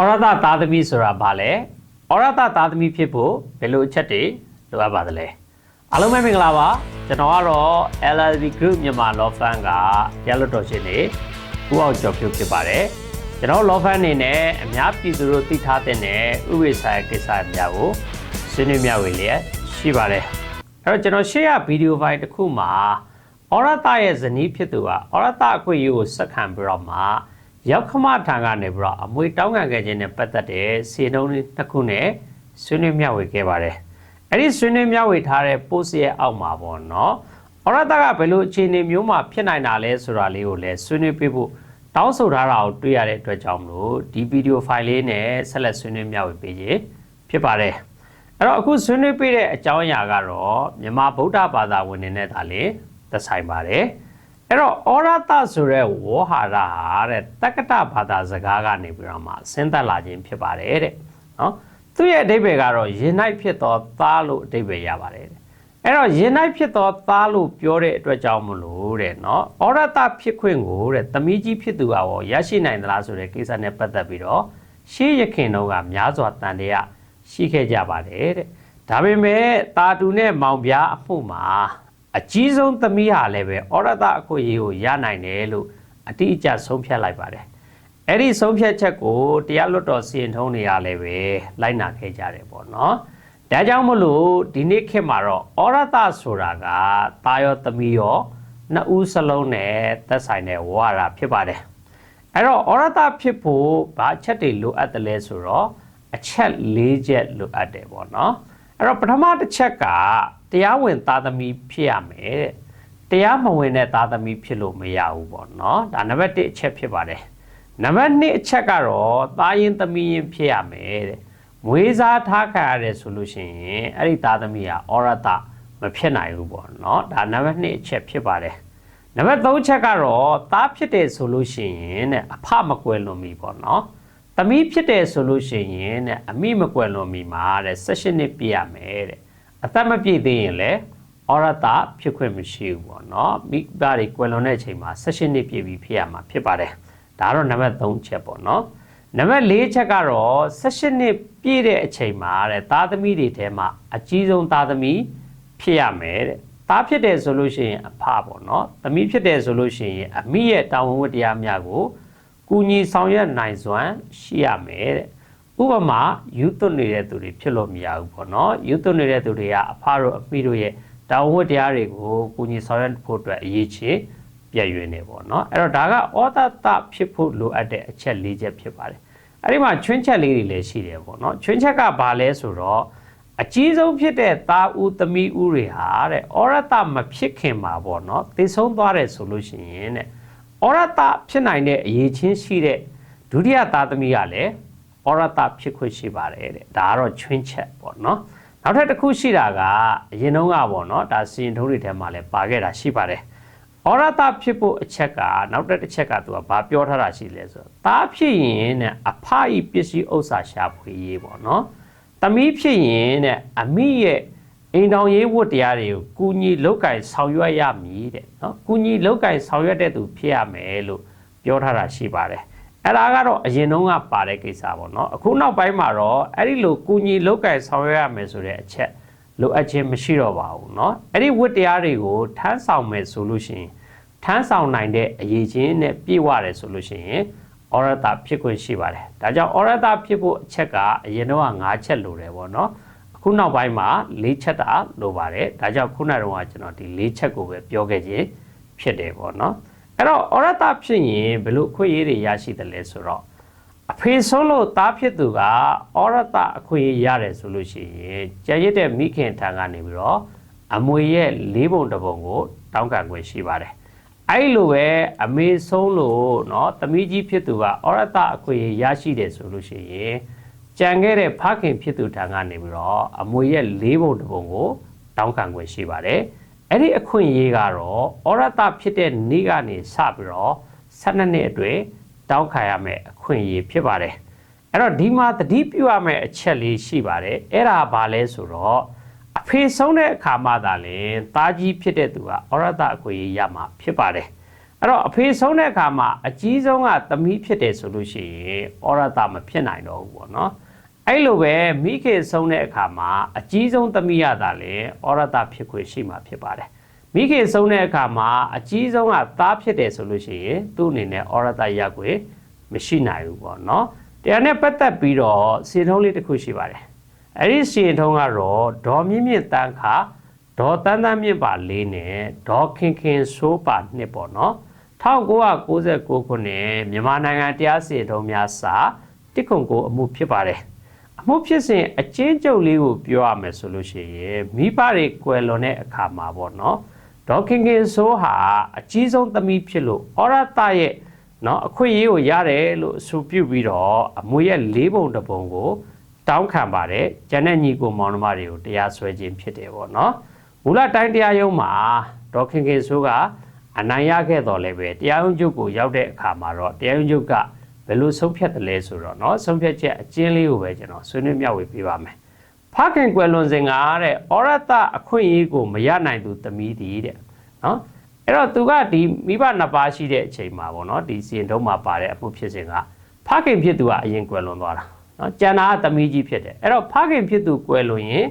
ဩရတသားသမီးဆိုတာဘာလဲဩရတသားသမီးဖြစ်ဖို့ဘယ်လိုအချက်တွေလိုအပ်ပါသလဲအားလုံးပဲမင်္ဂလာပါကျွန်တော်ကတော့ LLB Group မြန်မာ Law Firm ကရလွတ်တော်ရှင်နေဦးအောင်ကျော်ဖြိုးဖြစ်ပါတယ်ကျွန်တော် Law Firm အနေနဲ့အများပြည်သူတို့သိထားတဲ့ဥပဒေဆိုင်ရာကိစ္စအများကိုဆွေးနွေးမျှဝေလျက်ရှိပါတယ်အဲ့တော့ကျွန်တော်ရှေ့ရဗီဒီယိုဖိုင်တစ်ခုမှာဩရတရဲ့ဇနီးဖြစ်သူကဩရတအခွင့်အရေးကိုစက္ကန့်ပြီးတော့မှ ရောက်ခမထံကနေပြီးတော့အမွေတောင်းခံခဲ့ခြင်းနဲ့ပတ်သက်တဲ့စီနှုံးနှစ်ခုနဲ့ဆွေးနွေးမျှဝေခဲ့ပါတယ်။အဲ့ဒီဆွေးနွေးမျှဝေထားတဲ့ post ရဲ့အောက်မှာပေါ့နော်။ဩရတကဘယ်လိုအခြေအနေမျိုးမှာဖြစ်နိုင်တာလဲဆိုတာလေးကိုလည်းဆွေးနွေးပြဖို့တောင်းဆိုထားတာကိုတွေ့ရတဲ့အတွက်ကြောင့်မလို့ဒီဗီဒီယိုဖိုင်လေးနဲ့ဆက်လက်ဆွေးနွေးမျှဝေပေးခြင်းဖြစ်ပါတယ်။အဲ့တော့အခုဆွေးနွေးပြတဲ့အကြောင်းအရာကတော့မြန်မာဗုဒ္ဓဘာသာဝင်တွေနဲ့ဒါလေးသက်ဆိုင်ပါတယ်။ အဲ့တော့ဩရတဆိုတဲ့ဝေါဟာရဟာတဲ့တက္ကတဘာသာစကားကနေပြီးတော့မှဆင်းသက်လာခြင်းဖြစ်ပါတယ်တဲ့နော်သူ့ရဲ့အဓိပ္ပာယ်ကတော့ယင်၌ဖြစ်သောသားလို့အဓိပ္ပာယ်ရပါတယ်တဲ့အဲ့တော့ယင်၌ဖြစ်သောသားလို့ပြောတဲ့အတွက်ကြောင့်မလို့တဲ့နော်ဩရတဖြစ်ခွင့်ကိုတဲ့သမီးကြီးဖြစ်သူကရောရရှိနိုင်သလားဆိုတဲ့ကိစ္စနဲ့ပတ်သက်ပြီးတော့ရှေးရခင်တုန်းကများစွာတန်တရားရှိခဲ့ကြပါတယ်တဲ့ဒါပေမဲ့တာတူနဲ့မောင်ပြားအမှုမှာ အကြီးဆုံးသမီးဟာလည်းပဲဩရတအခွင့်အရေးကိုရနိုင်တယ်လို့အတိအကျဆုံးဖြတ်လိုက်ပါတယ်။အဲ့ဒီဆုံးဖြတ်ချက်ကိုတရားလွတ်တော်စီရင်ထုံးတွေကလည်းပဲလိုက်နာခဲ့ကြတယ်ပေါ့နော်။ဒါကြောင့်မလို့ဒီနေ့ခေတ်မှာတော့ဩရတဆိုတာကတာရောသမီးရောနှစ်ဦးစလုံးနဲ့သက်ဆိုင်တဲ့ဝါရဖြစ်ပါတယ်။အဲ့တော့ဩရတဖြစ်ဖို့ဘာအချက်တွေလိုအပ်တယ်လဲဆိုတော့အချက်၄ချက်လိုအပ်တယ်ပေါ့နော်။အဲ့တော့ပထမတစ်ချက်က တရားဝင်သားသမီးဖြစ်ရမယ်တဲ့တရားမဝင်တဲ့သားသမီးဖြစ်လို့မရဘူးပေါ့နော်ဒါနံပါတ်1အချက်ဖြစ်ပါတယ်နံပါတ်2အချက်ကတော့သားရင်သမီးရင်ဖြစ်ရမယ်တဲ့မွေးစားထားခံရတယ်ဆိုလို့ရှိရင်အဲ့ဒီသားသမီးဟာဩရတမဖြစ်နိုင်ဘူးပေါ့နော်ဒါနံပါတ်2အချက်ဖြစ်ပါတယ်နံပါတ်3ချက်ကတော့သားဖြစ်တယ်ဆိုလို့ရှိရင်တဲ့အဖမကွယ်လွန်ပြီပေါ့နော်သမီးဖြစ်တယ်ဆိုလို့ရှိရင်တဲ့အမိမကွယ်လွန်ပြီမှာတဲ့16နှစ်ပြည့်ရမယ်တဲ့ အသက်မပြည့်သေးရင်လည်းဩရတဖြစ်ခွင့်မရှိဘူးပေါ့နော်မိဘတွေကွယ်လွန်တဲ့အချိန်မှာ16နှစ်ပြည့်ပြီဖြစ်ရမှာဖြစ်ပါတယ်ဒါကတော့နံပါတ်3ချက်ပေါ့နော်နံပါတ်4ချက်ကတော့16နှစ်ပြည့်တဲ့အချိန်မှာတဲ့သားသမီးတွေထဲမှာအကြီးဆုံးသားသမီးဖြစ်ရမယ်တဲ့သားဖြစ်တယ်ဆိုလို့ရှိရင်အဖပေါ့နော်သမီးဖြစ်တယ်ဆိုလို့ရှိရင်အမိရဲ့တာဝန်ဝတ္တရားများကိုကူညီဆောင်ရွက်နိုင်စွမ်းရှိရမယ်တဲ့ ဥပမာယူသွနေတဲ့သူတွေဖြစ်လို့မရဘူးပေါ့နော်ယူသွနေတဲ့သူတွေကအဖတို့အမိတို့ရဲ့တာဝန်ဝတ္တရားတွေကိုကူညီဆောင်ရွက်ဖို့အတွက်အရေးကြီးပြည့်ရွယ်နေပေါ့နော်အဲ့တော့ဒါကဩတတဖြစ်ဖို့လိုအပ်တဲ့အချက်၄ချက်ဖြစ်ပါတယ်အဲ့ဒီမှာချွင်းချက်လေးတွေလည်းရှိတယ်ပေါ့နော်ချွင်းချက်ကဘာလဲဆိုတော့အကြီးဆုံးဖြစ်တဲ့သားဦးသမီးဦးတွေဟာတဲ့ဩရတမဖြစ်ခင်မှာပေါ့နော်သိဆုံးသွားတယ်ဆိုလို့ရှိရင်တဲ့ဩရတဖြစ်နိုင်တဲ့အရေးချင်းရှိတဲ့ဒုတိယသားသမီးကလည်း ဩရတဖြစ်ခွင့်ရှိပါတယ်တဲ့ဒါကတော့ချွင်းချက်ပေါ့နော်နောက်ထပ်တစ်ခုရှိတာကအရင်တုန်းကပေါ့နော်ဒါစီရင်ထုံးတွေထဲမှာလည်းပါခဲ့တာရှိပါတယ်ဩရတဖြစ်ဖို့အချက်ကနောက်တစ်တစ်ချက်ကသူကဘာပြောထားတာရှိလဲဆိုတော့သားဖြစ်ရင်တဲ့အဖအီပစ္စည်းဥစ္စာရှာဖွေရေးပေါ့နော်သမီးဖြစ်ရင်တဲ့အမိရဲ့အိမ်တော်ရေးဝတ်တရားတွေကိုကုညီလောက်ကင်ဆောင်ရွက်ရမည်တဲ့နော်ကုညီလောက်ကင်ဆောင်ရွက်တဲ့သူဖြစ်ရမယ်လို့ပြောထားတာရှိပါတယ် အဲ့ဒါကတော့အရင်တုန်းကပါတဲ့ကိစ္စပေါ့နော်အခုနောက်ပိုင်းမှာတော့အဲ့ဒီလိုကုညီလောက်ကင်ဆောင်ရွက်ရမယ်ဆိုတဲ့အချက်လိုအပ်ခြင်းမရှိတော့ပါဘူးเนาะအဲ့ဒီဝတ္တရားတွေကိုထမ်းဆောင်မယ်ဆိုလို့ရှိရင်ထမ်းဆောင်နိုင်တဲ့အရေးချင်းနဲ့ပြည့်ဝတယ်ဆိုလို့ရှိရင်ဩရတဖြစ်ခွင့်ရှိပါတယ်ဒါကြောင့်ဩရတဖြစ်ဖို့အချက်ကအရင်တော့၅ချက်လိုတယ်ပေါ့เนาะအခုနောက်ပိုင်းမှာ၄ချက်တာလိုပါတယ်ဒါကြောင့်ခုနကတော့ကျွန်တော်ဒီ၄ချက်ကိုပဲပြောခဲ့ခြင်းဖြစ်တယ်ပေါ့เนาะ အဲ့တော့ဩရတဖြစ်ရင်ဘယ်လိုအခွင့်အရေးတွေရရှိတယ်လဲဆိုတော့အဖေဆုံးလို့သားဖြစ်သူကဩရတအခွင့်အရေးရတယ်ဆိုလို့ရှိရင်ကြံရစ်တဲ့မိခင်ထံကနေပြီးတော့အမွေရဲ့လေးပုံတစ်ပုံကိုတောင်းခံခွင့်ရှိပါတယ်အဲ့လိုပဲအမေဆုံးလို့เนาะသမီးကြီးဖြစ်သူကဩရတအခွင့်အရေးရရှိတယ်ဆိုလို့ရှိရင်ကြံခဲ့တဲ့ဖခင်ဖြစ်သူထံကနေပြီးတော့အမွေရဲ့လေးပုံတစ်ပုံကိုတောင်းခံခွင့်ရှိပါတယ် အဲ့ဒီအခွင့်အရေးကတော့ဩရတဖြစ်တဲ့နေ့ကနေစပြီးတော့12နှစ်အတွင်းတောင်းခံရမယ့်အခွင့်အရေးဖြစ်ပါတယ်အဲ့တော့ဒီမှာတတိပြုရမယ့်အချက်လေးရှိပါတယ်အဲ့ဒါဘာလဲဆိုတော့အဖေဆုံးတဲ့အခါမှသာလေတာကြီးဖြစ်တဲ့သူကဩရတအခွင့်အရေးရမှာဖြစ်ပါတယ်အဲ့အဲ့တော့အဖေဆုံးတဲ့အခါမှာအကြီးဆုံးကသမီးဖြစ်တယ်ဆိုလို့ရှိရင်ဩရတမဖြစ်နိုင်တော့ဘူးပေါ့နော် အဲ့လိုပဲမိခင်ဆုံးတဲ့အခါမှာအကြီးဆုံးသမီးရတာလေဩရတဖြစ်ခွင့်ရှိမှာဖြစ်ပါတယ်မိခင်ဆုံးတဲ့အခါမှာအကြီးဆုံးကသားဖြစ်တယ်ဆိုလို့ရှိရင်သူ့အနေနဲ့ဩရတရခွင့်မရှိနိုင်ဘူးပေါ့နော်တရားနဲ့ပတ်သက်ပြီးတော့စီထုံးလေးတစ်ခုရှိပါတယ်အဲ့ဒီစီထုံးကတော့ဒေါ်မြင့်မြင့်တန်းခါဒေါ်တန်းတန်းမြင့်ပါလေးနဲ့ဒေါ်ခင်ခင်ဆိုးပါနှစ်ပေါ့နော်1996ခုနှစ်မြန်မာနိုင်ငံတရားစီရင်ထုံးများစာတစ်ခုကိုအမှုဖြစ်ပါတယ် အမှုဖြစ်စဉ်အချင်းကျုပ်လေးကိုပြောရမယ်ဆိုလို့ရှိရင်မိဘတွေကွယ်လွန်တဲ့အခါမှာပေါ့နော်ဒေါခင်ခင်ဆိုးဟာအကြီးဆုံးသမီးဖြစ်လို့ဩရတရဲ့နော်အခွင့်အရေးကိုရတယ်လို့အဆိုပြုပြီးတော့အမွေရဲ့လေးပုံတစ်ပုံကိုတောင်းခံပါတယ်ကျန်တဲ့ညီကိုမောင်နှမတွေကိုတရားစွဲခြင်းဖြစ်တယ်ပေါ့နော်မူလတိုင်းတရားရုံးမှာဒေါခင်ခင်ဆိုးကအနိုင်ရခဲ့တော်လည်းပဲတရားရုံးချုပ်ကိုရောက်တဲ့အခါမှာတော့တရားရုံးချုပ်က ဘယ်လိုဆုံးဖြတ်တယ်လဲဆိုတော့เนาะဆုံးဖြတ်ချက်အကျဉ်းလေးကိုပဲကျွန်တော်ဆွေးနွေးမျှဝေပေးပါမယ်။ဖခင်ကွယ်လွန်စဉ်ကတဲ့ဩရတအခွင့်အရေးကိုမရနိုင်သူသမီးတည်တဲ့เนาะအဲ့တော့သူကဒီမိဘနှစ်ပါးရှိတဲ့အချိန်မှာပေါ့เนาะဒီစီရင်တုံးမှာပါတဲ့အမှုဖြစ်စဉ်ကဖခင်ဖြစ်သူကအရင်ကွယ်လွန်သွားတာเนาะကျန်တာကသမီးကြီးဖြစ်တယ်အဲ့တော့ဖခင်ဖြစ်သူကွယ်လွန်ရင်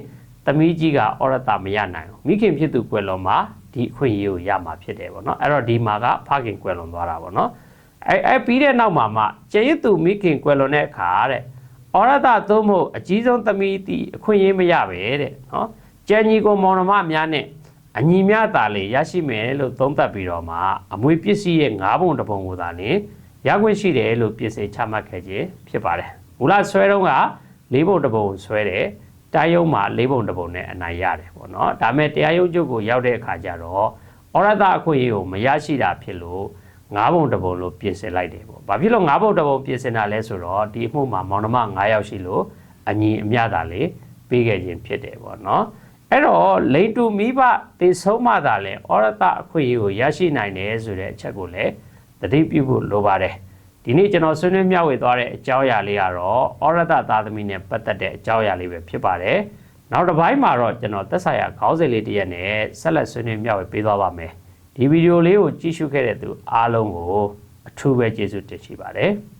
သမီးကြီးကဩရတမရနိုင်ဘူးမိခင်ဖြစ်သူကွယ်လွန်မှာဒီအခွင့်အရေးကိုရမှာဖြစ်တယ်ပေါ့နော်အဲ့တော့ဒီမှာကဖခင်ကွယ်လွန်သွားတာပေါ့နော် အဲအဲပြီးတဲ့နောက်မှာမှကျေရစ်သူမိခင်ကွယ်လွန်တဲ့အခါတဲ့ဩရတသုံးဖို့အကြီးဆုံးသမီးတီအခွင့်အရေးမရပဲတဲ့နော်ကျန်ညီကိုမောင်နှမများနဲ့အညီမြတာလေရရှိမယ်လို့သုံးသပ်ပြီးတော့မှအမွေပစ္စည်းရဲ့၅ပုံတစ်ပုံကိုသာနေရခွင့်ရှိတယ်လို့ပြင်ဆင်ချမှတ်ခဲ့ခြင်းဖြစ်ပါတယ်မူလဆွဲတော့က၄ပုံတစ်ပုံဆွဲတယ်တရားရုံးမှာလေးပုံတစ်ပုံနဲ့အနိုင်ရတယ်ပေါ့နော်ဒါပေမဲ့တရားရုံးချုပ်ကိုရောက်တဲ့အခါကျတော့ဩရတအခွင့်အရေးကိုမရရှိတာဖြစ်လို့ ငါးပုံတစ်ပုံလို့ပြင်ဆင်လိုက်တယ်ပေါ့ဘာဖြစ်လို့ငါးပုံတစ်ပုံပြင်ဆင်တာလဲဆိုတော့ဒီအမှုမှာမောင်နှမ9ယောက်ရှိလို့အညီအမျှသာလေးပေးခဲ့ခြင်းဖြစ်တယ်ပေါ့နော်အဲ့တော့လိန်တူမိဘတေဆုံးမှသာလဲဩရတအခွင့်အရေးကိုရရှိနိုင်တယ်ဆိုတဲ့အချက်ကိုလည်းသတိပြုဖို့လိုပါတယ်ဒီနေ့ကျွန်တော်ဆွေးနွေးမျှဝေသွားတဲ့အကြောင်းအရာလေးကတော့ဩရတသာသမီနဲ့ပတ်သက်တဲ့အကြောင်းအရာလေးပဲဖြစ်ပါတယ်။နောက်တစ်ပိုင်းမှာတော့ကျွန်တော်သက်ဆိုင်ရာခေါင်းစဉ်လေးတစ်ရက်နဲ့ဆက်လက်ဆွေးနွေးမျှဝေပေးသွားပါမယ်။ ဒီဗီဒီယိုလေးကိုကြည့်ရှုခဲ့တဲ့သူအားလုံးကိုအထူးပဲကျေးဇူးတင်ရှိပါတယ်။